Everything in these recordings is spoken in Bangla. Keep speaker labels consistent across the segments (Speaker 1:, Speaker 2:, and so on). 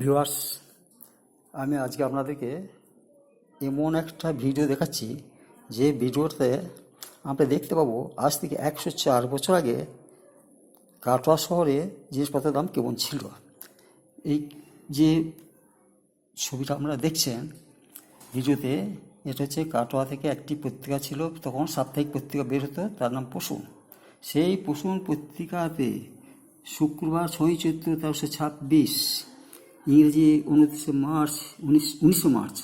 Speaker 1: ভিউয়ার্স, আমি আজকে আপনাদেরকে এমন একটা ভিডিও দেখাচ্ছি, যে ভিডিওতে আমরা দেখতে পাবো আজ থেকে একশো চার বছর আগে কাটোয়া শহরে জিনিসপত্রের দাম কেমন ছিল। এই যে ছবিটা আপনারা দেখছেন, ভিডিওতে এটা হচ্ছে কাটোয়া থেকে একটি পত্রিকা ছিল, তখন সাপ্তাহিক পত্রিকা বের হতো, তার নাম পশুন সেই পশুন পত্রিকাতে শুক্রবার ছয় চৈত্র তেরোশো ছাব্বিশ ইংরেজি উনত্রিশে মার্চ, উনিশ উনিশশো মার্চ,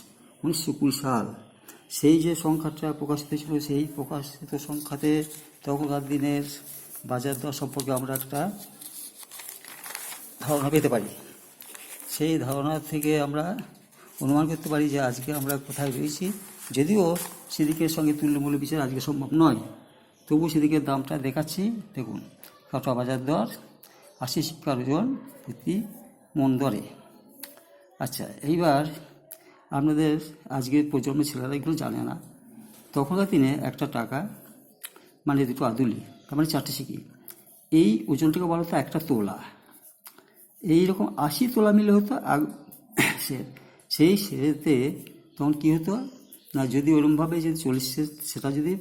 Speaker 1: উনিশশো কুড়ি সাল, সেই যে সংখ্যাটা প্রকাশিত ছিল সেই প্রকাশিত সংখ্যাতে তখনকার দিনের বাজার দর সম্পর্কে আমরা একটা ধারণা পেতে পারি। সেই ধারণা থেকে আমরা অনুমান করতে পারি যে আজকে আমরা কোথায় রয়েছি। যদিও সেদিকের সঙ্গে তুল্যমূল্য বিচার আজকে সম্ভব নয়, তবু সেদিকের দামটা দেখাচ্ছি। দেখুন কাটোয়া বাজার দর, আশি শিক্ষার ওজন প্রতি মন দরে। আচ্ছা এইবার আপনাদের আজকের প্রজন্মের ছেলেরা এগুলো জানে না। তখনকার দিনে একটা টাকা মানে দুটো আদুলি, তার মানে চারটে শিখি এই ওজনটাকে বলা হতো একটা তোলা। এই রকম আশি তোলা মিলে হতো সে- সেই সেরেতে তখন কী হতো, না যদি ওরমভাবে যদি চল্লিশ সেটা যদি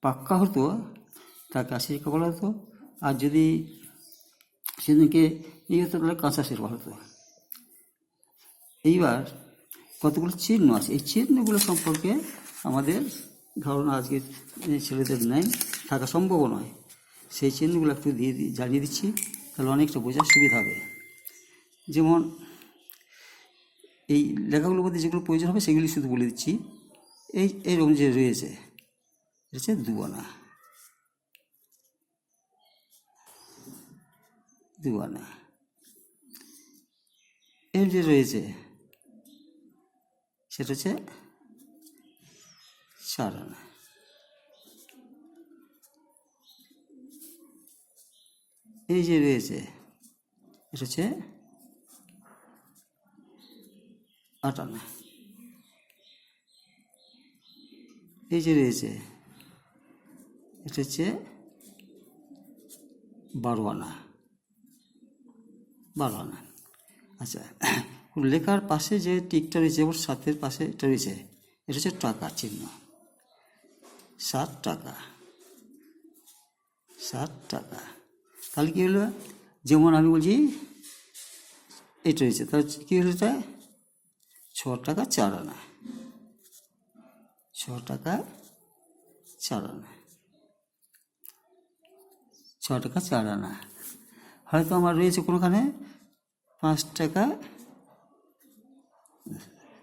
Speaker 1: পাক্কা হতো তাকে আশি টাকা বলা হতো, আর যদি সেদিনকে এই হতো তাহলে কাঁচা সের বলা হতো। এইবার কতগুলো চিহ্ন আছে? এই চিহ্নগুলো সম্পর্কে আমাদের ধারণা আজকে ছেলেদের নেই, থাকা সম্ভব নয়। সেই চিহ্নগুলো একটু দিয়ে জানিয়ে দিচ্ছি, তাহলে অনেকটা বোঝার সুবিধা হবে। যেমন এই লেখাগুলোর মধ্যে যেগুলো প্রয়োজন হবে, সেগুলি শুধু বলে দিচ্ছি। এই এরকম যে রয়েছে হচ্ছে দুয়ানা দুয়ানা এর যে রয়েছে সেটা হচ্ছে চার আনা এই যে রয়েছে, এটা হচ্ছে আট আনা এই যে রয়েছে, এটা হচ্ছে বারো আনা বারো আনা আচ্ছা লেখার পাশে যে টিকটা রয়েছে ওর সাতের পাশে এটা রয়েছে। এটা হচ্ছে টাকা চিহ্ন। সাত টাকা। সাত টাকা। তাহলে কী হলো? যেমন আমি বলছি, এটা রয়েছে। তাহলে কী হলো এটা? ছ টাকা চার আনা ছ টাকা চার আনা ছ টাকা চার আনা হয়তো আমার রয়েছে কোনোখানে? পাঁচ টাকা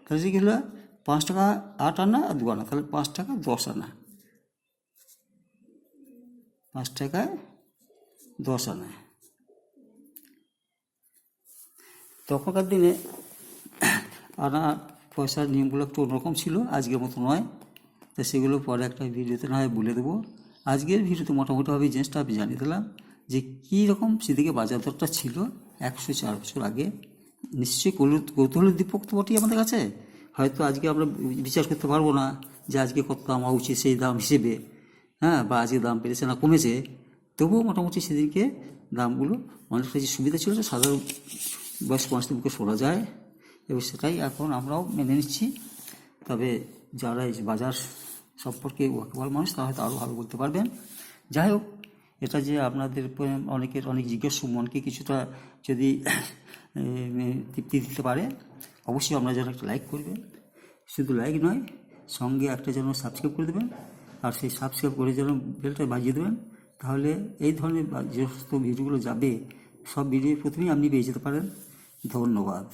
Speaker 1: তাহলে কি হলো? পাঁচ টাকা আট আনা আর দু আনা, তাহলে পাঁচ টাকা দশ আনা। পাঁচ টাকায় দশ আনা। তখনকার দিনে আনা পয়সার নিয়মগুলো একটু অন্যরকম ছিল, আজকের মতো নয়। তা সেগুলো পরে একটা ভিডিওতে না হয় বলে দেবো। আজকের ভিডিওতে মোটামুটিভাবে জিনিসটা আমি জানিয়ে দিলাম যে কী রকম সেদিকে বাজার দরটা ছিল একশো চার বছর আগে। নিশ্চয়ই কৌতূহলের দীপক তো বটেই আমাদের কাছে। হয়তো আজকে আমরা বিচার করতে পারব না যে আজকে কত দাম হওয়া উচিত সেই দাম হিসেবে হ্যাঁ বা আজকে দাম বেড়েছে না কমেছে। তবুও মোটামুটি সেদিনকে দামগুলো অনেকটা যে সুবিধা ছিল সাধারণ বয়স্ক মানুষদের মুখে শোনা যায়। এবং সেটাই এখন আমরাও মেনে নিচ্ছি। তবে যারা এই বাজার সম্পর্কে ওয়াকিবহাল মানুষ, তারা হয়তো আরও ভালো বলতে পারবেন। যাই হোক এটা যে আপনাদের অনেকের, অনেক জিজ্ঞেস মনকে কিছুটা যদি তৃপ্তি দিতে পারে, অবশ্যই আপনারা যেন একটা লাইক করবেন। শুধু লাইক নয়, সঙ্গে একটা যেন সাবস্ক্রাইব করে দেবেন, আর সেই সাবস্ক্রাইব করে যেন বেলটা বাজিয়ে দেবেন, তাহলে এই ধরনের যে সমস্ত ভিডিওগুলো যাবে, সব ভিডিও প্রথমেই আপনি পেয়ে যেতে পারেন। ধন্যবাদ।